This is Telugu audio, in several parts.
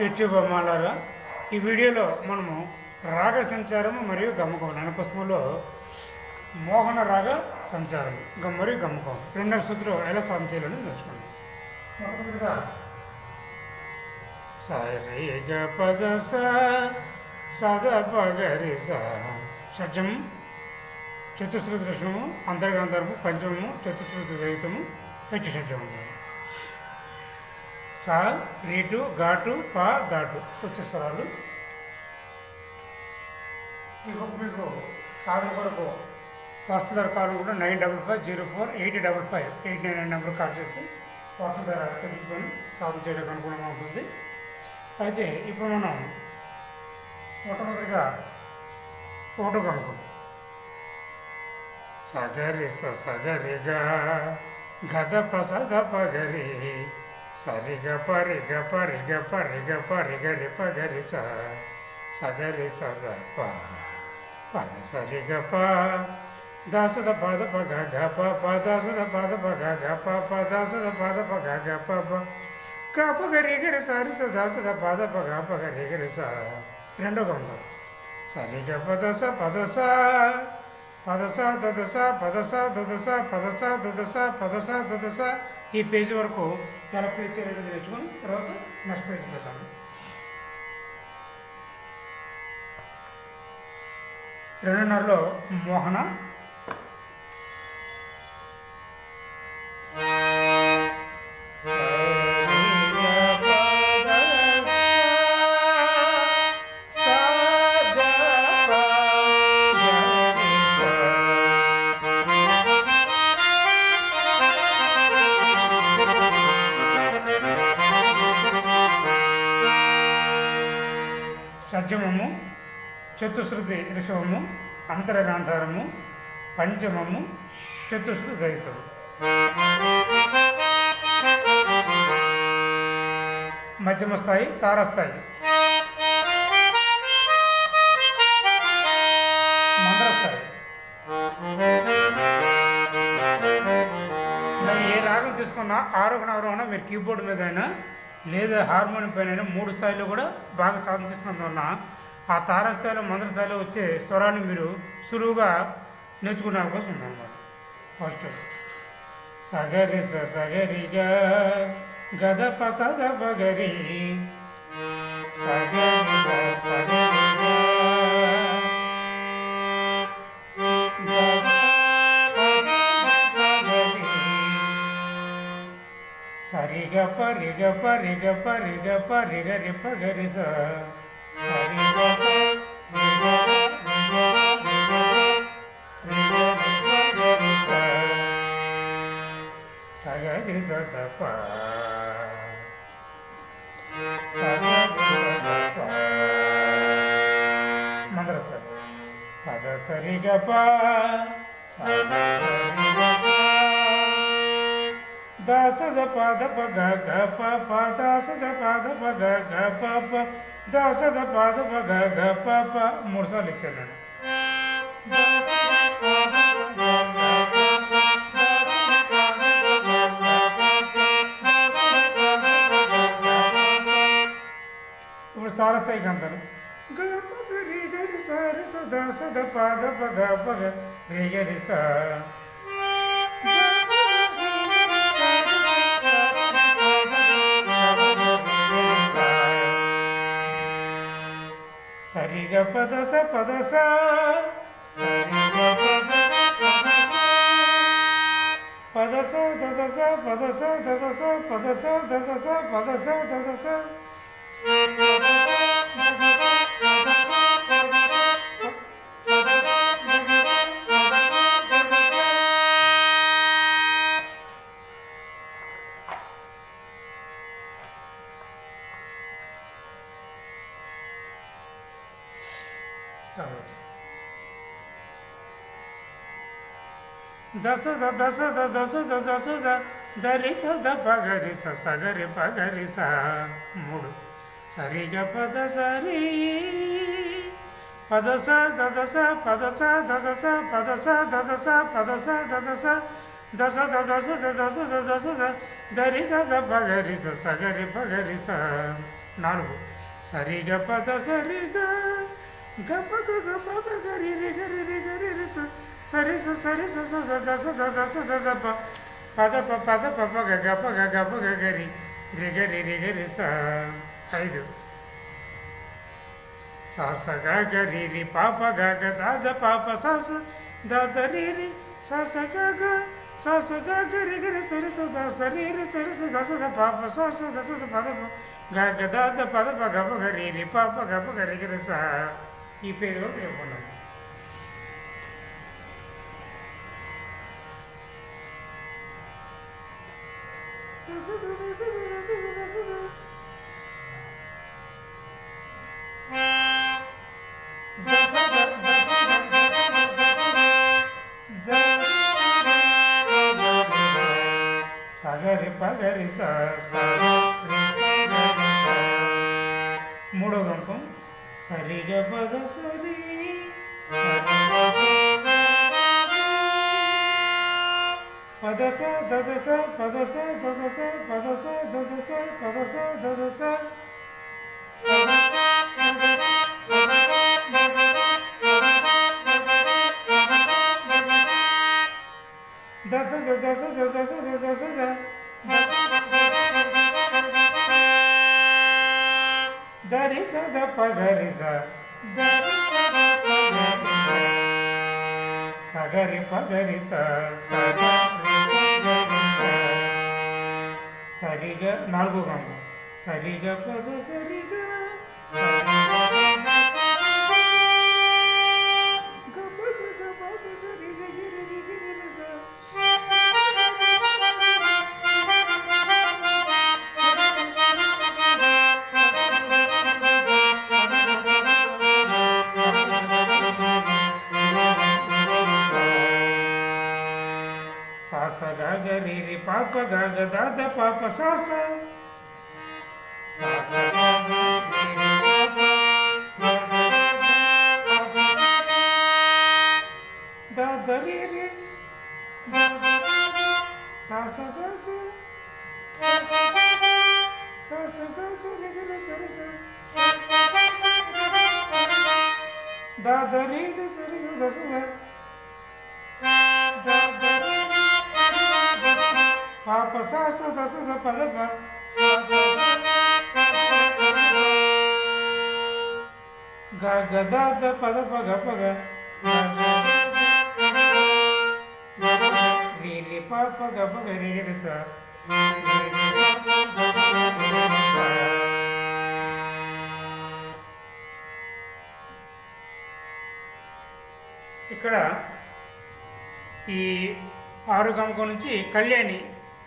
యూట్యూబ్ అమ్మాలారా ఈ వీడియోలో మనము రాగ సంచారము మరియు గమ్మకం అనే పుస్తకంలో మోహన రాగ సంచారం గమ్ మరియు గమ్మకం రెండవ సూత్రం ఎలా సాధన చేయాలని నేర్చుకున్నాం మొట్టమొదటిగా గ పద స సద పగరి స షడ్జము చతుశ్రుతి దృశ్యము అంతర్గాంతరము పంచమము చతుశ్రుతి రహితము హెచ్చు షడ్జము సా రీటు ఘాటు పా ధాటు. వచ్చే స్వరాలు. మీకు సాధన కొరకు ఫస్ట్ ధర కాల్ కూడా nine double five zero four eight double five. Eight nine nine number call చేసి ఫస్ట్ ధర తెలుసుకొని సాధన చేయడానికి అనుగుణంగా ఉంటుంది. అయితే ఇప్పుడు మనం మొట్టమొదటిగా ఓటు కనుక్కో సగరి సగరిగా గద పసద పగరి సరిగ పరిగ పరిగ పరిగ పరిగ రి పగరి స సగరి సగ ప పద సరిగ ప దాసద పద పగ గ ప ప దాసద పద పగ గ ప ప దాసద పద పగ గ ప ప గ ప గరి గరి సారి స దాసద పద పగ పగ రి గరి స రెండో గంగ సరిగ పద స పద స పదస దదస పదస దదస పదస దదస పదస దదస ఈ పేజీ వరకు ఎలా ప్లే చేయాలని నేర్చుకొని తర్వాత నెక్స్ట్ పేజ్ పెడతాను. రెండున్నరలో మోహన చతుశ్రుతి ఋషభము అంతరగాంధారము పంచమము చతుశ్రుతి దైతము మధ్యమ స్థాయి తారస్థాయి. మందరస్థాయి ఇలా ఏ రాగం తీసుకున్నా ఆరోహణ అవరోహణ మీరు కీబోర్డ్ మీద అయినా లేదా హార్మోనియం పైన అయినా మూడు స్థాయిలో కూడా బాగా సాధన చేసుకున్నందువలన ఆ తారాస్థాయిలో మందరస్థాయిలో వచ్చే స్వరాన్ని మీరు సులువుగా నేర్చుకునే అవకాశం ఉందన్నమాట ఫస్ట్ సగరి సగరిగా గద పసద పగరి గద సరిగ పరిగ పరిగ పరిగ పరిగ రి సరి పద దాసద పాద పగ గ ప ప దాసద పాద పగ దాసద పాద పగ మూడు సార్లు ఇచ్చాను ఇప్పుడు తారస్థాయి అంటారు రి గరి స రి స ద స ద పాద పగ పగ రి గరి స సరిగ పదస పదస పదస దదస పదస దదస పదస దదస పదస దదస దశ ద దశ ద దశ ద దశ ద దరి చ పగరి స సగరి పగరి స మూడు సరిగ పద సరి పదస దదస పదస దదస పదస దదస పదస దదస దశ దశ దశ దశ ద దరి స పగరి స సగరి పగరి స నాలుగు సరిగ పద సరిగా గప గప గరి రి గరి రి గరి రి సరి స సరి స స ద ద స ద ద స ద ద ప పద ప పద ప ప గ గప గ గప గ గరి రి గరి రి గరి స ఐదు స స గ గ రి రి ప గ గ ద ద ప ప స స ద ద రి రి స స గ గ స స గ గ రి గ సరి స ద స రి రి సరి స ద స ద ప ప స స ద స ద పద ప గ గ ద ద పద ప గ ప గ రి రి ప ప గ ప గ రి గరి స ఈ పేరు వరకు సగరి పగరి స సరిగ పద సరి పదస దదస పదస దదస పదస దదస పదస దదస దశ ద దశ ద దశ ద దశ ద దరి స ద ప గరి స దరి స ద ప సగరి పగరి స సగరి పగరి స నాలుగో గంగ. సరిగా పద సరిగా ಕಳೆದ ಪಾಪ ಶಾಸ್ತ್ರ గద పద పగ పగ. రీలి ప స. ఇక్కడ ఈ ఆరు గమకం నుంచి కళ్యాణి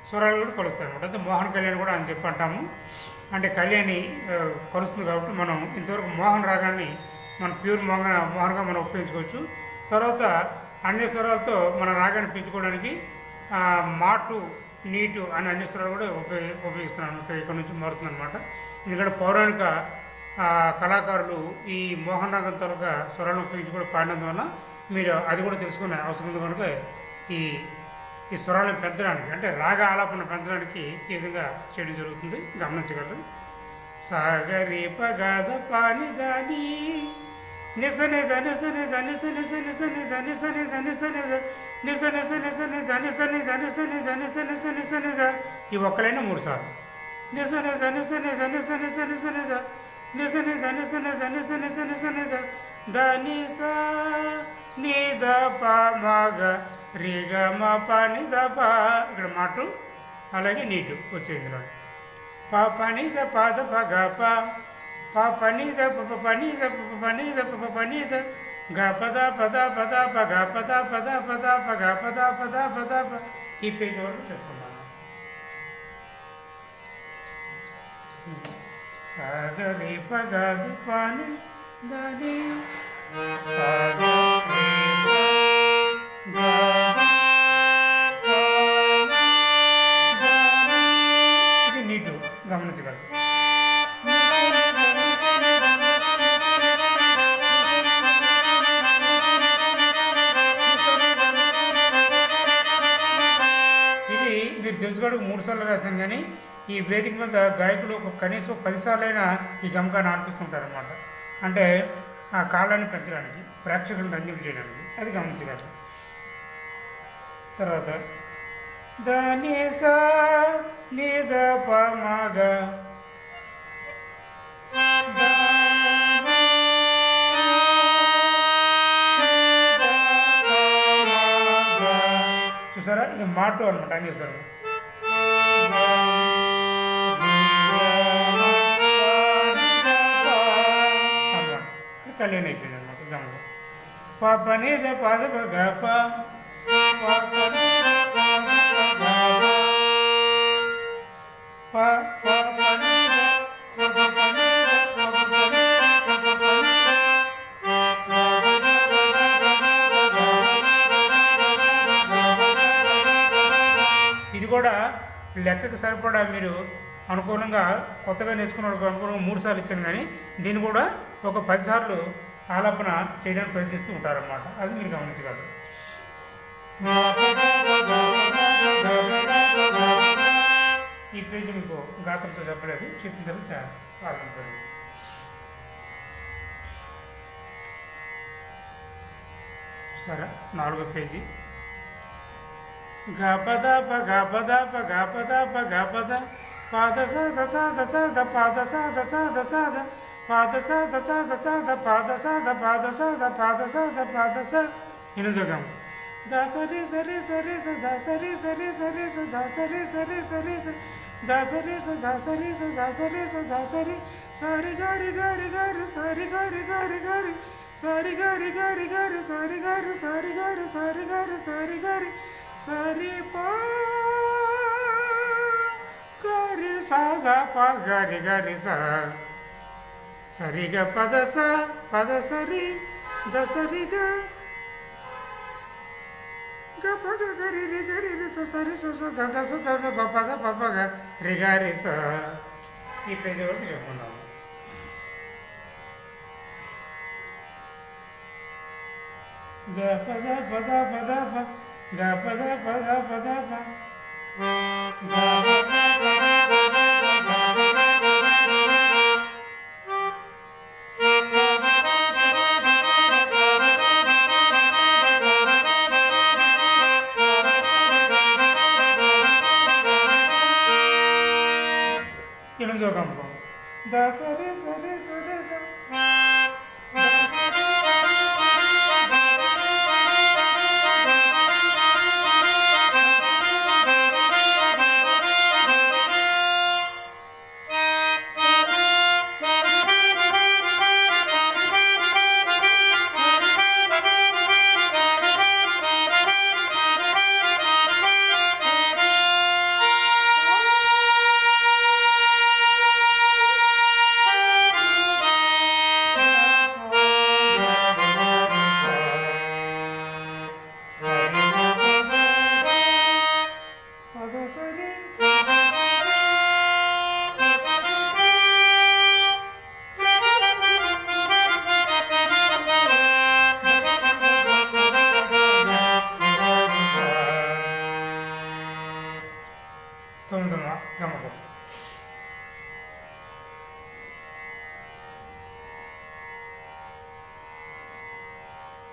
స్వరాలు కూడా కొలుస్తారు అనమాట అంటే మోహన్ కళ్యాణి కూడా అని చెప్పి అంటాము. అంటే కళ్యాణి కొలుస్తుంది కాబట్టి మనం ఇంతవరకు మోహన్ రాగాన్ని మనం ప్యూర్ మోహన్ మోహన్గా మనం ఉపయోగించుకోవచ్చు. తర్వాత అన్ని స్వరాలతో మన రాగాన్ని పెంచుకోవడానికి మాటు నీటు అనే అన్ని స్వరాలు కూడా ఉపయోగి ఉపయోగిస్తున్నాను. ఇక్కడ నుంచి మారుతుందన్నమాట. ఎందుకంటే పౌరాణిక కళాకారులు ఈ మోహన్ రాగం తాలూకా స్వరాలను ఉపయోగించి కూడా పాడినందువల్ల మీరు అది కూడా తెలుసుకునే అవసరం ఉంది కనుక ఈ ఈ స్వరాలను పెంచడానికి అంటే రాగ ఆలాపన పెంచడానికి ఈ విధంగా చేయడం జరుగుతుంది. గమనించగలరు. సాగరి పగద పాని దాని నిసనే ధనిసనే ధనిస నిస నిస ని ధనిసనే ధనిసనే నిస నిస నిస ని ధనిసని నిస నిస ని ఈ ఒక్కలైనా మూడు సార్లు నిసనే ధనిసనే ధనిస నిస నిస ని ధ నిసని నిస నిస ని ధ ధనిస ని ప మగ రి గ మ ప నిద ప ఇక్కడ మాటు అలాగే నీటు వచ్చేది ప ప నిద ధ ప ప గ ప ప ప ని ధ ప ప ప ని ధ ప ప ప ని ధ ప ప ప ని ధ గ ప ద ప ద ప ద ప గ ప ద ప ద ప ద ప గ ఈ వేదిక మీద గాయకులు ఒక కనీసం పదిసార్లైనా ఈ గమకాన్ని ఆడిపిస్తుంటారు అనమాట అంటే ఆ కాలాన్ని పెంచడానికి ప్రేక్షకులను రంజింపు చేయడానికి అది గమనించగలరు తర్వాత దాని నిద పమగ చూసారా? ఇది మాటు అనమాట అని చూసారు కళ్యాణ్ అయిపోయింది అనమాట గమనం పాప ప పద ఇది కూడా లెక్కకు సరిపడా మీరు అనుకూలంగా కొత్తగా నేర్చుకున్న అనుకూలంగా మూడు సార్లు ఇచ్చాను కానీ దీన్ని కూడా ఒక పదిసార్లు ఆలపన ఆలాపన చేయడానికి ప్రయత్నిస్తూ ఉంటారన్నమాట. అది మీరు గమనించగలరు. ఈ పేజీ మీకు గాత్రంతో చెప్పలేదు చెప్పిన తర్వాత చా- ఆరంభించండి నాలుగో పేజీ. గపద ప గపద ప గపద ప గపద పాద స దశ దశ ద పాద స దశ దశ ద సాద సాద సాద పాద సాద పాద సాద పాద సాద పాద స ఎనిమిదో గమ ద సరి సరి సరి స ద సరి సరి సరి స ద సరి సరి సరి స ద సరి స ద సరి స ద సరి స ద సరి సారి గారి గారి గారి సారి గారి గారి గారి సారి గారి గారి గారి సారి గారి సారి గారి సారి గారి సారి గారి సరి పా గారి సాగ ప గారి గారి సా సరిగ పద స పద సరి ద సరిగ గ పద గరి రి గరి రి స సరి స స ద ద స ద ద ప పద ప ప గ రి గ రి స ఈ పేజీ వరకు చెప్పుకున్నాము గ పద పద పద ప గ పద పద పద ప గ పద పద పద సరి తొమ్మిదవ గమకం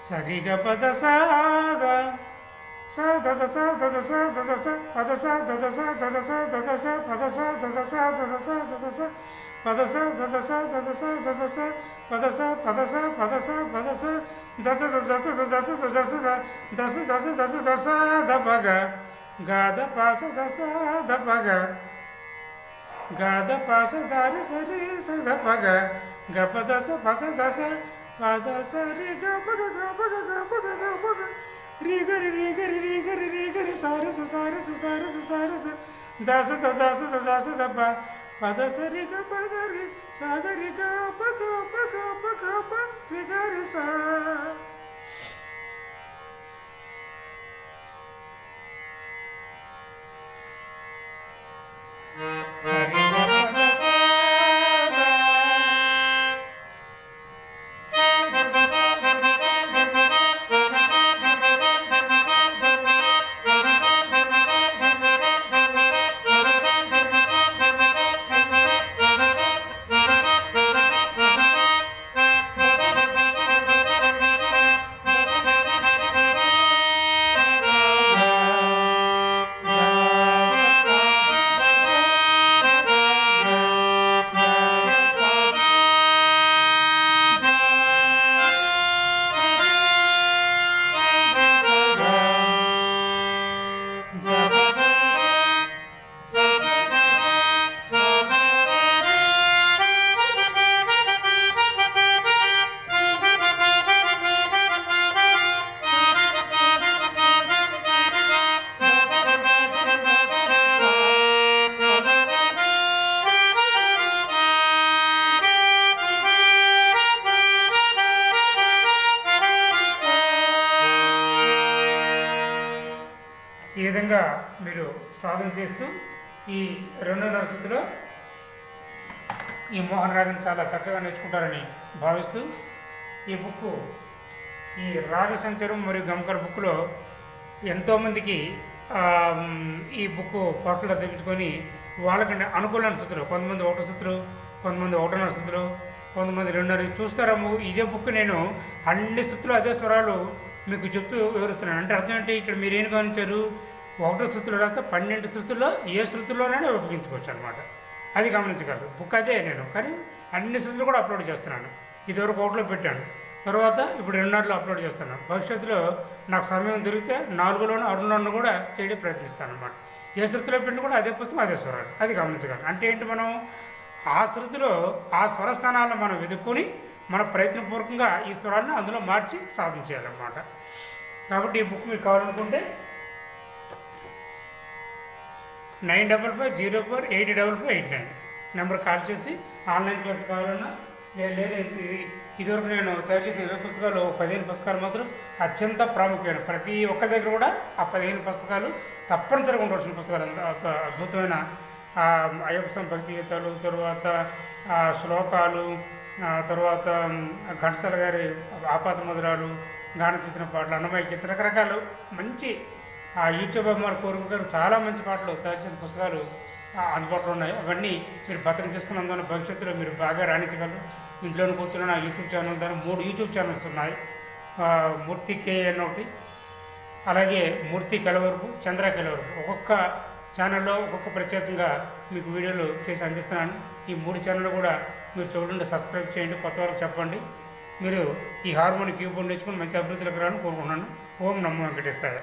సరిగ పద sa da da sa da da sa da da sa pa da sa da da sa da da sa da da sa da sa da da sa da da sa da da sa da sa da da sa da da sa da da sa da sa da sa da sa da sa da sa da da sa da da sa da da sa da da sa da sa da sa da sa da da sa da sa da da sa da sa sa da da sa sa da sa da sa రీ గరి సారి స సారి స సారి స సారి స దశ ద దశ ద దశ ద ప పద సరి గప గరి సాగరి గప గప గప గప రి గరి సా విధంగా మీరు సాధన చేస్తూ ఈ రెండో స్థితిలో ఈ మోహన్ రాగం చాలా చక్కగా నేర్చుకుంటారని భావిస్తూ ఈ బుక్ ఈ రాగ సంచరం మరియు గమకర బుక్లో ఎంతోమందికి ఈ బుక్ పోస్టులు తెప్పించుకొని వాళ్ళకంటే అనుకూలమైన స్థుతులు కొంతమంది ఒకటి స్థుతులు కొంతమంది ఒకటిన్నర స్థుతులు కొంతమంది రెండున్నర చూస్తారేమో ఇదే బుక్ నేను అన్ని స్థుతులు అదే స్వరాలు మీకు చెప్తూ వివరిస్తున్నాను. అంటే అర్థం ఏంటి? ఇక్కడ మీరు ఏం గమనించారు? ఒకటో శృతులు రాస్తే పన్నెండు శృతుల్లో ఏ శృతుల్లోనైనా ఉపయోగించుకోవచ్చు అనమాట అది గమనించగలరు. బుక్ అదే నేను. కానీ అన్ని శృతులు కూడా అప్లోడ్ చేస్తున్నాను. ఇదివరకు ఒకటిలో పెట్టాను. తర్వాత ఇప్పుడు రెండున్నరలో అప్లోడ్ చేస్తున్నాను. భవిష్యత్తులో నాకు సమయం దొరికితే నాలుగులోనూ ఆరులోనూ కూడా చేయడం ప్రయత్నిస్తాను అనమాట ఏ శృతిలో పెట్టిన కూడా అదే పుస్తకం అదే స్వరాలు అది గమనించగలం అంటే ఏంటి మనం? ఆ శృతిలో ఆ స్వరస్థానాలను మనం వెతుక్కొని మన ప్రయత్నపూర్వకంగా ఈ స్వరాలను అందులో మార్చి సాధన చేయాలన్నమాట. కాబట్టి ఈ బుక్ మీకు కావాలనుకుంటే nine double five zero four eight double five eight nine. Number call చేసి ఆన్లైన్ క్లాస్ కావాలన్నా లేదా ఇది- ఇదివరకు నేను తయారు చేసిన ఇరవై పుస్తకాలు ఒక పదిహేను పుస్తకాలు మాత్రం అత్యంత ప్రాముఖ్యమైన ప్రతి ఒక్కరి దగ్గర కూడా ఆ పదిహేను పుస్తకాలు తప్పనిసరిగా ఉండవలసిన పుస్తకాలు. అంత అద్భుతమైన అయ్యప్ప స్వామి భక్తి గీతాలు తర్వాత శ్లోకాలు తరువాత తర్వాత ఘంటసాల గారి ఆపాత మధురాలు గానం చేసిన పాటలు అన్నమయ్య రకరకాలు మంచి ఆ యూట్యూబ్ అమ్మారు కోరిక గారు చాలా మంచి పాటలు తయారు చేసిన పుస్తకాలు అందుబాటులో ఉన్నాయి. అవన్నీ మీరు భద్రం చేసుకున్నందున భవిష్యత్తులో మీరు బాగా రాణించగలరు. ఇంట్లోనే కూర్చున్న నా యూట్యూబ్ ఛానల్ దాని మూడు యూట్యూబ్ ఛానల్స్ ఉన్నాయి. మూర్తి కేఎన్ ఒకటి అలాగే మూర్తి కలవరపు చంద్ర కలవరపు. ఒక్కొక్క ఛానల్లో ఒక్కొక్క ప్రత్యేకంగా మీకు వీడియోలు చేసి అందిస్తున్నాను. ఈ మూడు ఛానళ్ళు కూడా మీరు చూడండి సబ్స్క్రైబ్ చేయండి కొత్త వరకు చెప్పండి. మీరు ఈ హార్మోని కీబోర్డ్ నేర్చుకుని మంచి అభివృద్ధిలోకి రావాలని కోరుకుంటున్నాను. ఓం నమో వెంకటేశ్వర